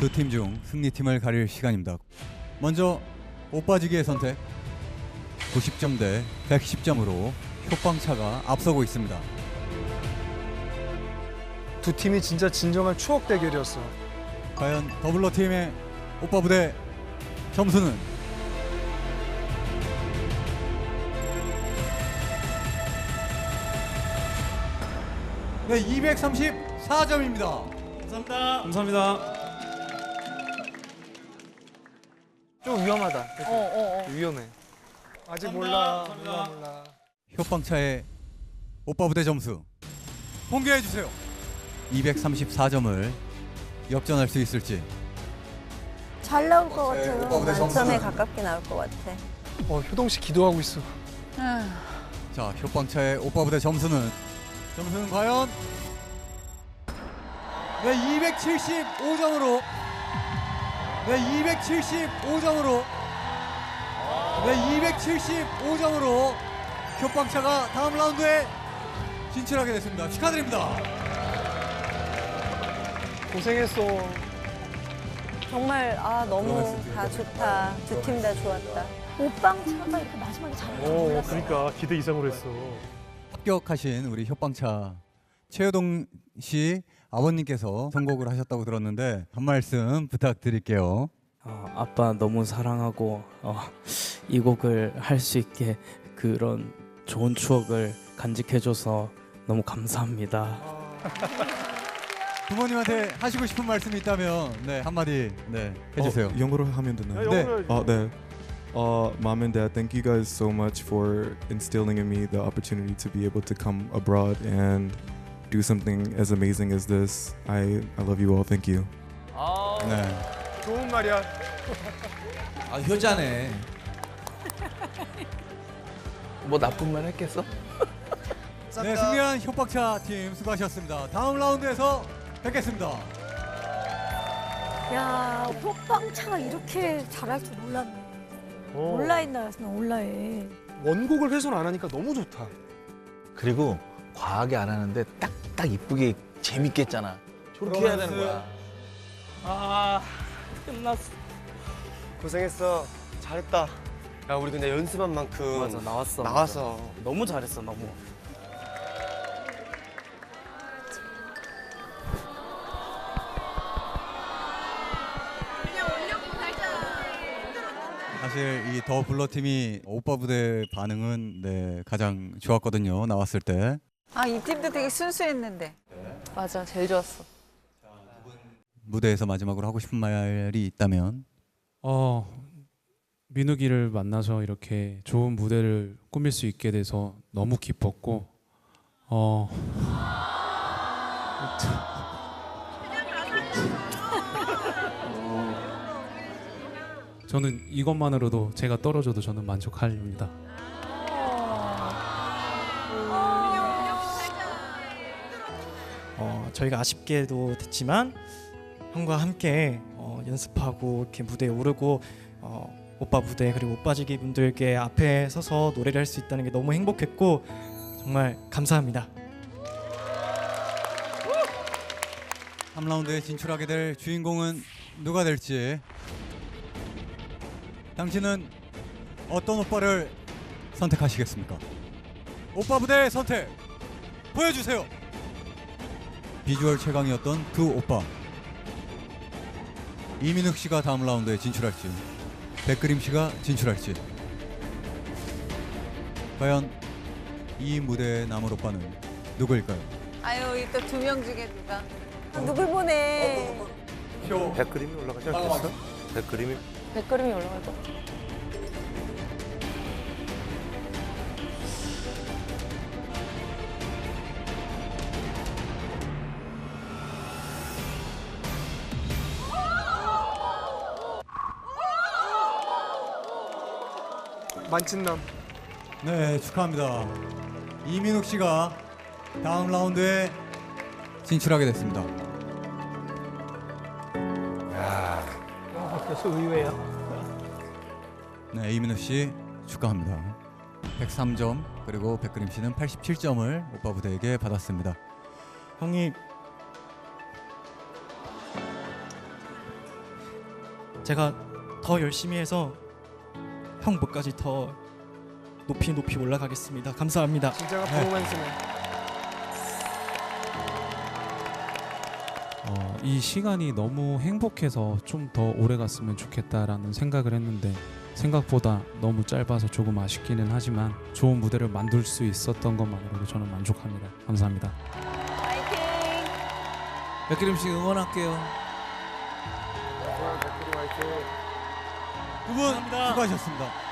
두 팀 중 승리팀을 가릴 시간입니다. 먼저 오빠지기의 선택 90점 대 110점으로 효빵차가 앞서고 있습니다. 두 팀이 진짜 진정한 추억 대결이었어. 과연 더블러 팀의 오빠 부대 점수는 네, 234점입니다. 감사합니다. 감사합니다. 좀 위험하다. 어, 어, 어. 위험해. 아직 몰라. 몰라 몰라. 효빵차의 오빠 부대 점수 공개해 주세요. 234점을 역전할 수 있을지. 잘 나올 것 네, 같아요. 오빠보다 점수는? 만점에 가깝게 나올 것 같아. 어 효동 씨 기도하고 있어. 자, 효빵차의 오빠 부대 점수는 점수는 과연 네, 275점으로 네, 275점으로 네, 275점으로 효빵차가 다음 라운드에 진출하게 됐습니다. 축하드립니다. 고생했어. 정말 아 너무. 다 좋다. 두 팀 다 좋았다. 오빵 차가 이렇게 마지막에 줄 오. 그러니까 기대 이상으로 했어. 합격하신 우리 효빵차 최효동 씨 아버님께서 선곡을 하셨다고 들었는데 한 말씀 부탁드릴게요. 어, 아빠 너무 사랑하고 어, 이 곡을 할 수 있게 그런 좋은 추억을 간직해줘서 너무 감사합니다. 부모님한테 하시고 싶은 말씀이 있다면 네 한마디 네 해주세요. 어, 영어로 하면 되나요? 네. 아, 네. Uh, mom and dad, thank you guys so much for instilling in me the opportunity to be able to come abroad and do something as amazing as this. I, I love you all. Thank you. 네. 좋은 말이야. 아 효자네. 뭐 나쁜 말 했겠어? 네 승리한 효박차 팀 수고하셨습니다. 다음 라운드에서 뵙겠습니다. 야, 오빵 차가 이렇게 잘할 줄 몰랐네. 오. 온라인 나왔으면 온라인. 원곡을 훼손 안 하니까 너무 좋다. 그리고 과하게 안 하는데 딱딱 이쁘게 재밌게 했잖아. 저렇게 해야 되는 거야. 아 끝났어. 고생했어. 잘했다. 야, 우리 근데 연습한 만큼 맞아 나왔어. 나와서 맞아. 너무 잘했어 너무. 사실 이 더 블러 팀이 오빠 부대 반응은 네 가장 좋았거든요. 나왔을 때. 아, 이 팀도 되게 순수했는데. 맞아, 제일 좋았어. 무대에서 마지막으로 하고 싶은 말이 있다면 어, 민욱이를 만나서 이렇게 좋은 무대를 꾸밀 수 있게 돼서 너무 기뻤고, 어, 저는 이것만으로도 제가 떨어져도 저는 만족합니다. 어, 저희가 아쉽게도 됐지만 형과 함께 어, 연습하고 이렇게 무대에 오르고 어, 오빠 무대 그리고 오빠지기 분들께 앞에 서서 노래를 할 수 있다는 게 너무 행복했고 정말 감사합니다. 3라운드에 진출하게 될 주인공은 누가 될지 당신은 어떤 오빠를 선택하시겠습니까? 오빠 부대 선택 보여주세요. 비주얼 최강이었던 두 오빠 이민욱 씨가 다음 라운드에 진출할지 백그림 씨가 진출할지 과연 이 무대에 남을 오빠는 누구일까요? 아유, 이 또 두 명 중에 누가. 아, 누굴 보내? 백그림이 올라가지 않겠어? 백그림이 백그림이 올라갈 것 같아. 만찢남. 네, 축하합니다. 이민욱 씨가 다음 라운드에 진출하게 됐습니다. 그래서 의외야. 네, 이민욱 씨 축하합니다. 103점 그리고 백그림 씨는 87점을 오빠 부대에게 받았습니다. 형이 제가 더 열심히 해서 형 목까지 더 높이 높이 올라가겠습니다. 감사합니다. 진짜가 퍼포먼스네. 어, 이 시간이 너무 행복해서 좀 더 오래 갔으면 좋겠다라는 생각을 했는데 생각보다 너무 짧아서 조금 아쉽기는 하지만 좋은 무대를 만들 수 있었던 것만으로도 저는 만족합니다. 감사합니다. 파이팅. 백기림 씨 응원할게요. 두분 수고하셨습니다.